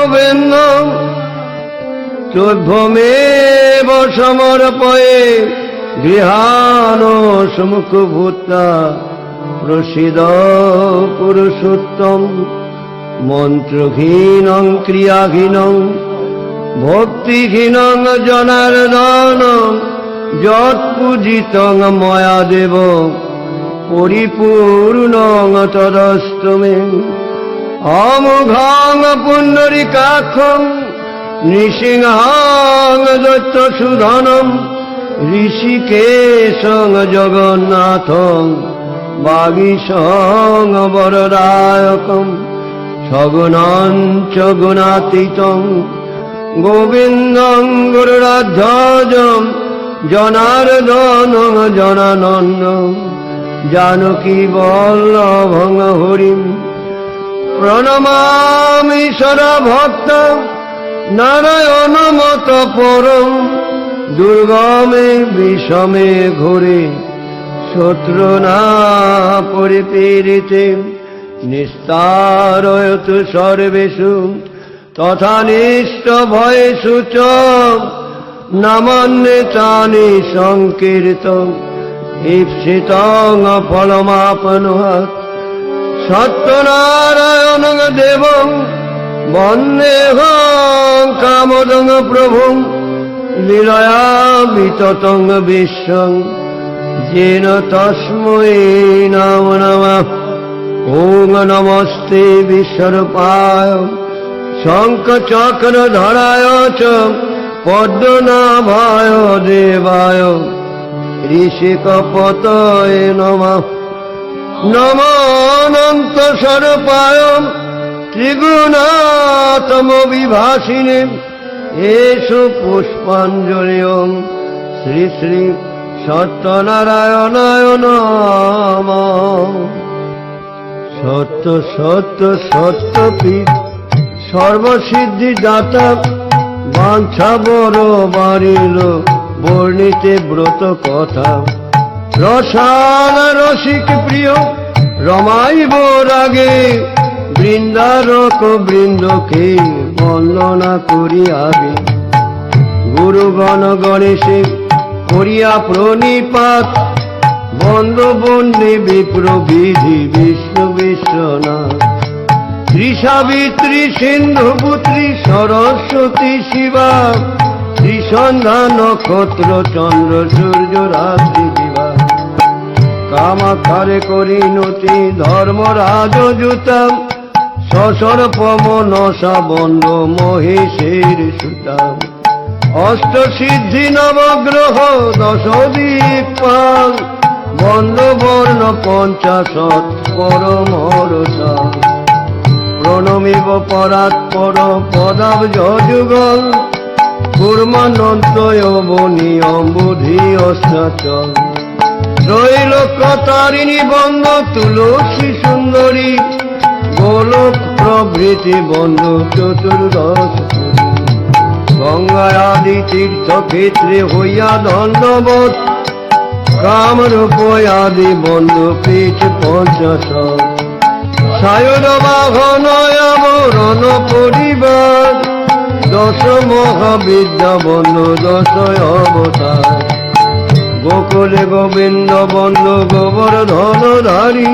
গোবিন্দ চোদ্ভমেব সমর্পয়ে গৃহাণ সমুখ ভূতা প্রসিদ পুরুষোত্তম মন্ত্রহীনং, ক্রিয়াহীনং, ভক্তিহীনং, জনার্দন, যৎপূজিতং ময়া দেব পরিপূর্ণং, তদস্তমে অমুঘং পুণ্ডরিকাক্ষং নৃসিংহং দৈত্যসুধনম, ঋষিকেশং জগন্নাথং, বাগীশং বরদায়কম, সগুণং চ গুণাতীতং গোবিন্দং গুরুরাধ্বজম জনার্দনং জনানন্দং জানকী বল্লভং হরিম। প্রণমামীশ্বর ভক্ত নারায়ণ মত পরম দুর্গমে বিষমে ঘোরে শত্রু না পরিপীড়িতে নিস্তারয়ত সর্বেষু তথা নিষ্ঠ ভয়েষু চ নামান্যে চানি সংকীর্তন ঈপ্সিতং ফলমাপনুহাত সত্যনারায়ণ দেব বন্দেহং কামদং প্রভু লীলয়া বিততং বিশ্বং, যেন তস্মৈ নাম নমঃ। ওং নমস্তে বিশ্বরূপায় শঙ্খ চক্র ধরায় চ, পদ্মনাভায় দেবায়, ঋষিকপতয়ে নমঃ। নমন্ত স্বরূপায় ত্রিগুণাতম বিভাসিনে এসু পুষ্পাঞ্জলি শ্রী শ্রী সত্যনারায়ণায় নম। সত্য সত্য সত্য পীঠ সর্বসিদ্ধি দাতা বাঞ্ছা বড় বাড়িল বর্ণিতে ব্রত কথা রসাল রসিক প্রিয়, রমাইব রাগে, বৃন্দারক বৃন্দকে বন্দনা করিয়াবে গুরুগণ গণেশে করিয়া প্রণিপাত বন্দ বন্যে বিপ্র বিধি বিষ্ণু বিশ্বনাথ। ত্রিসাবিত্রী সিন্ধু পুত্রী সরস্বতী শিবা, ত্রিসন্ধ্যা নক্ষত্র চন্দ্র সূর্য রাত্রি দিবা কামাখারে করিনতি ধর্মরাজ জুতাম সসর পমনসা বন্ধ মহেশের সুতাম অষ্ট সিদ্ধি নবগ্রহ দশ দীপাল বন্ধ বর্ণ পঞ্চাশত পরমরসা প্রণমিব পরাৎপর পদাব যুগল কুর্মানন্তয়বনি অম্বুধি অস্নাচল। ত্রৈলোক্য তারিণী বন্ধ, তুলসী সুন্দরী। গোলক প্রভৃতি বন্ধ, চতুর্দশ গঙ্গা আদি তীর্থক্ষেত্রে হইয়া দণ্ডবত কামরূপ আদি বন্ধ, পীঠ পঞ্চাশ। সায়র বাহনয়াবরণ পরিবার। দশ মহাবিদ্যা বন্ধ দশ অবতার। গোকুলে গোবিন্দ বন্ধ গোবর্ধন ধারী,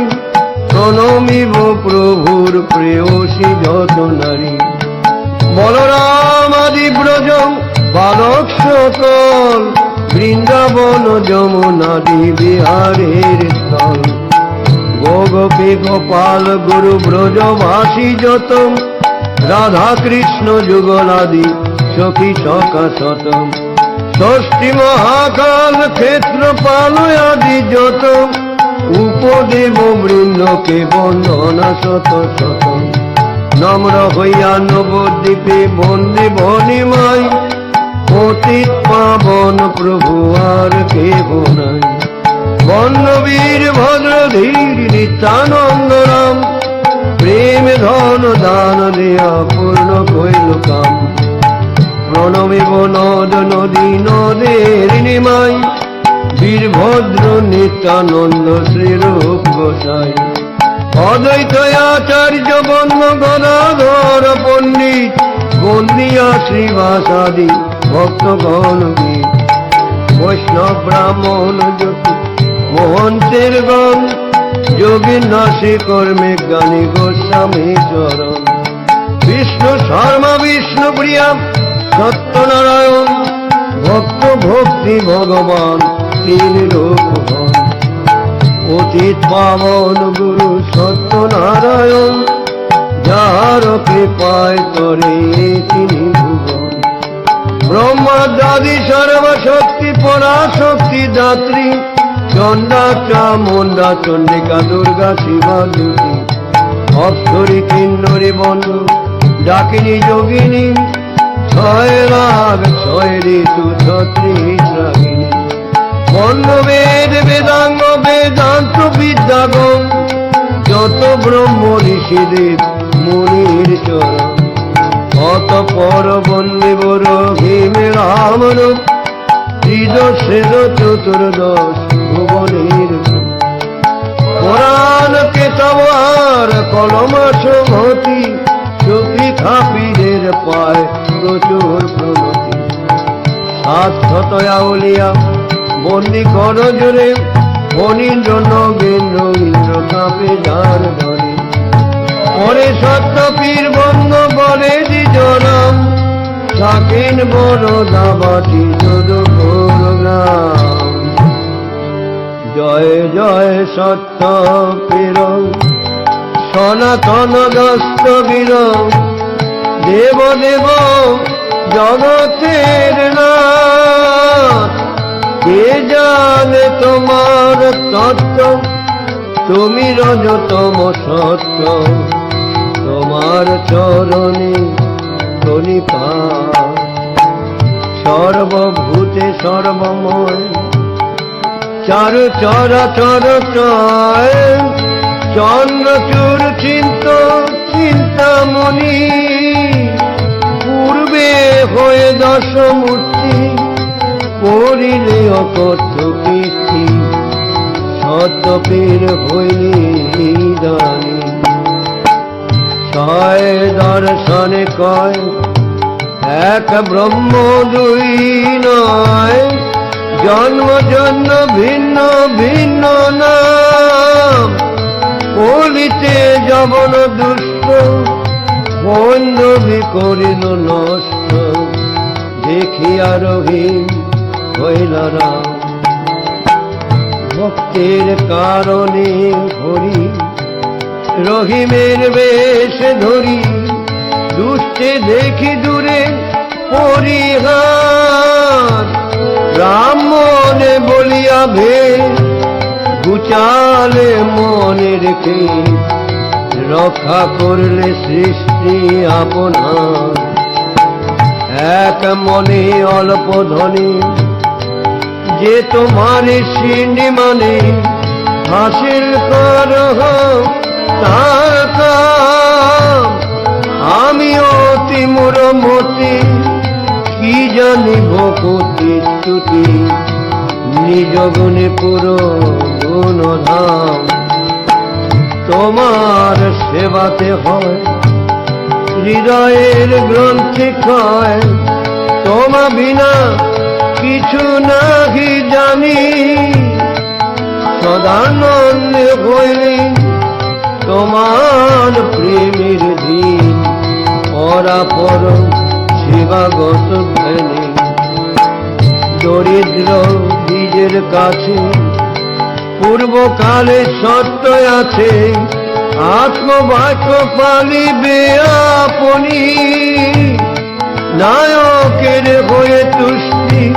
প্রণমিব প্রভুর প্রেয়সী যত নারী। বলরাম আদি ব্রজ, বালক সকল, বৃন্দাবন যমুনাদি বিহারের স্থল গোপী গোপাল গুরু ব্রজবাসী যত রাধা কৃষ্ণ যুগলাদি সখী সকা শতম ষষ্ঠী মহাকাল ক্ষেত্র পালয়াদি যত, উপদেব বৃন্দকে বন্দনা শত শত। নম্র হইয়া নবদ্বীপে বন্দে বনিমাই পতিত পাবন প্রভু আর কে নাই। বন্নবীর ভদ্র ধীর নিত্যানন্দ রাম প্রেম ধন দান দেয়া পূর্ণ কইল কাম। প্রণমিব নদ নদী নদের নিমাই। বীরভদ্র নিত্যানন্দ শ্রীরূপ গোসাই। অদ্বৈত আচার্য বন্ধ গদাধর পণ্ডিত মন্দিয়া শ্রীবাসাদি ভক্তগণ গীত বৈষ্ণব ব্রাহ্মণ জ্যোতি, মহন্তের গণ যোগীর নাসে কর্মে জ্ঞানী গোস্বামী চরণ। বিষ্ণু শর্মা, বিষ্ণু প্রিয়া সত্যনারায়ণ, ভক্ত ভক্তি ভগবান, তিন অতীত পাবন গুরু সত্যনারায়ণ, যার কৃপায় করে তিনি ভুবন। ব্রহ্মা দাদি সর্বশক্তি, পরাশক্তি দাত্রী চণ্ডা চামুন্ডা চণ্ডিকা দুর্গা, শিবা দুটি অক্ষরী কিন্নরী বন্ধু, ডাকিনী, যোগিনী ছয় রাগ ছয় ঋতু ছত্রিশ রাগিনী বেদ বেদাঙ্গ, বেদান্ত বিদ্যাগম যত ব্রহ্ম ঋষিদের মুনির চরণ। অত পর বন্দিবর ভীমে রামন, ত্রিদশের চতুর্দশ ভুবনের কোরআন কেতব আর কলম সংহতি চুপি খাপিদের পায় প্রচুর প্রণতি সাধ্যতয়া উলিয়া বন্দি কর জোরে ফণীন্দ্র নগেন্দ্র, ইন্দ্র কাপে যার ধরে। পরে সত্য পীর বন্ধ বলে দ্বিজরাম থাকেন বড় দাবাটি গ্রাম। জয় জয় সত্য পীর। সনাতন দস্ত বীর। দেব দেব জগতের নাথ। কে জানে তোমার তত্ত্ব? তুমি রজতম সত্য। তোমার চরণে তনিপা সর্বভূতে সর্বময়। চার, চর চর চয় চন্দ্রচূর চিন্ত দশমূর্তি করিলে অকথ্য কীর্তি সত্যপীর হইলি দানি ছয় দর্শনে কয়, এক ব্রহ্ম দুই নয়, জন্ম জন্ম ভিন্ন ভিন্ন নাম। কলিতে যবন দুষ্ট বন্ধবি করিল নষ্ট। দেখিয়া রহিম হইল না ভক্তের কারণে হরি রহিমের বেশ ধরি। দুষ্টে দেখি দূরে পরিহার। রাম মনে বলিয়া ভে গুচালে মনে রেখে। রক্ষা করলে সৃষ্টি আপনার। এক মনে অল্প ধনী যে তোমার সিন্নি মানে হাসিল কর। আমি অতি মতি কি জানি কতি স্তুতি, নিজ গুণে পুরো গুণধাম তোমার সেবাতে হয় হৃদয়ের গ্রন্থি ক্ষয় তোমা বিনা কিছু নাহি জানি। সদানন্দ হইলি তোমার প্রেমের দিন, পরাপর সেবাগত ধ্যানে। দরিদ্র বীজের কাছে, পূর্বকালে সত্য আছে আত্মবাক্য পালিবে আপনি নায়কের হয়ে তুষ্টি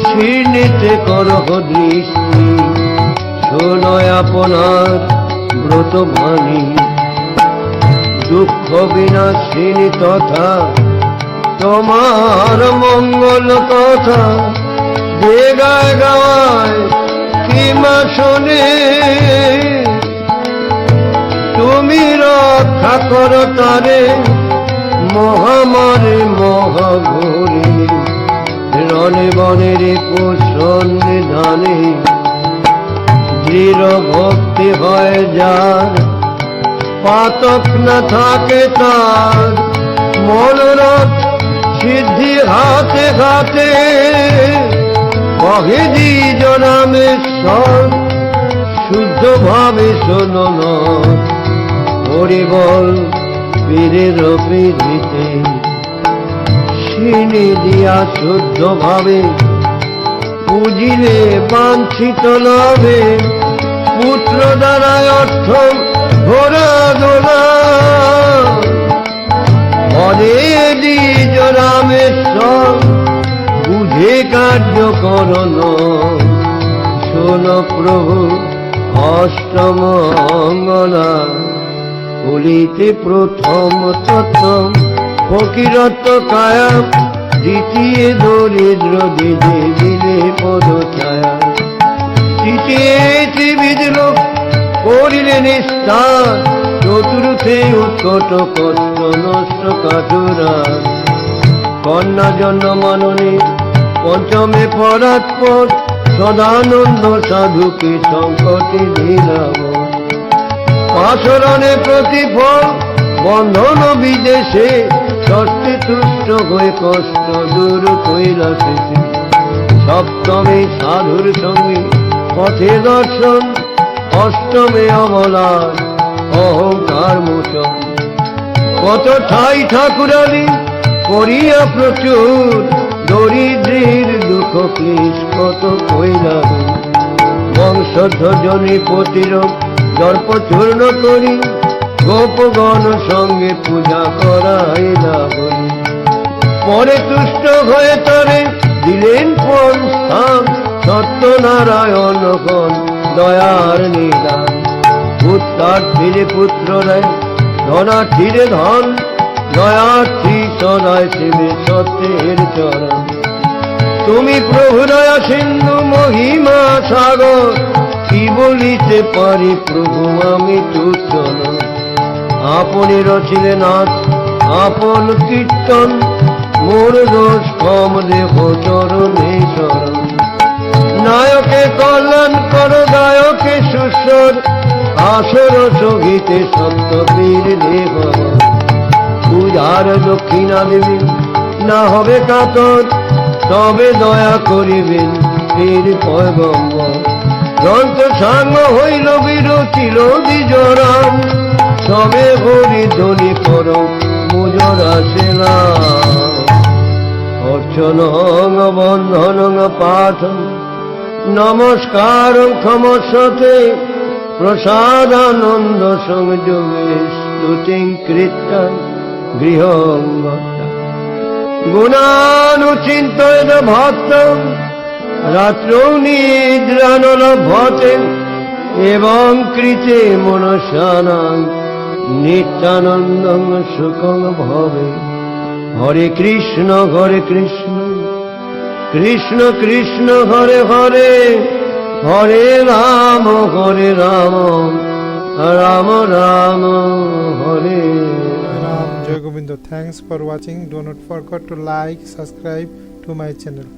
শীর্ণিতে করহ দৃষ্টি। শোনয় আপনার ব্রত ভানি দুঃখ বিনাশিনী তথা তোমার মঙ্গল কথা। যে গায় গায় কিমা শোনে। তুমি রক্ষা কর তারে, মহামারে, মহাঘরে। রণে বনের পোষণ নিধানে, দৃঢ় ভক্তি হয় যার। পাতক না থাকে তার, মনোরথ ঘাতে ঘাতে বহে দ্বিজ রামেশ্বর শুদ্ধ ভাবে শোনন হরিবল পীরের পিড়িতে সিনে দিয়া শুদ্ধ ভাবে বুঝিলে বাঞ্ছিত লাভে। পুত্র দ্বারা অর্থ ঘোরা দোলা। হরে রামেশ্বর বুঝে কার্য করন শোন প্রভু অষ্টম অঙ্গনা কলিতে প্রথম তত্ত্ব ফকিরত্ব কায়া দ্বিতীয় দরিদ্র দিলে পদ ছায়া তৃতীয় ত্রিবিধ লোক করিলে নিস্তার চতুর্থে উৎকট কষ্ট নষ্ট কাটুরা কন্যা জন্ম মাননে পঞ্চমে পরাৎপর সদানন্দ সাধুকে সংকটে দিলাম। পাশরণে প্রতিফল, বন্ধন বিদেশে, ষষ্ঠে তুষ্ট হয়ে কষ্ট দূর কৈলাসে সপ্তমে সাধুর সঙ্গে পথে দর্শন, অষ্টমে অবলার অহংকার মোচন। কত ঠাই ঠাকুরালি করিয়া প্রচুর, দরিদ্রের দুঃখ ক্লেশ কত কইলাম বংশধ্বজনী পতির দর্প চূর্ণ করি, গোপগণ সঙ্গে পূজা করাইলা বলি পরে তুষ্ট হয়ে তরে দিলেন কোন স্থান, সত্যনারায়ণ গণ দয়ার নিদান। পুত্রার ধীরে পুত্র রায় ধনার ধীরে ধন, দয়ার্থী সদায় শিবে সত্যের চরণ। তুমি প্রভু দয়া সিন্ধু মহিমা সাগর কি বলিতে পারি প্রভু, আমি তুচ্ছন আপনি রচিলে নাথ আপন কীর্তন, মোর দোষ কম দেহ চরণে শরণ নায়কে কল্যাণ কর, গায়কে সুস্বর, আসর সঙ্গীতে সত্য বীর দেব পূজার দক্ষিণা দেবেন না হবে কাতর, তবে দয়া করিবেন বীর পয়গম্বর। গ্রন্থ সাঙ্গ হইল বিরচিল দ্বিজরাম সবে হরি ধ্বনি কর মুজরা সেলা অর্চনং, বন্ধনং, পাঠং। নমস্কার, ক্ষমস্বতে প্রসাদানন্দ সংযোগে স্তুতিং কীর্তন গৃহঙ্গতা গুণানুচিন্তয়েন ভক্ত রাত্র নিদ্রানল ভটেন এবং কৃতে মনসানাং নিত্যানন্দং সুখং ভবে। হরে কৃষ্ণ হরে কৃষ্ণ কৃষ্ণ কৃষ্ণ, হরে হরে হরে রাম হরে রাম রাম রাম, হরে জয় Govinda. Thanks for watching don't forgot to like subscribe to my channel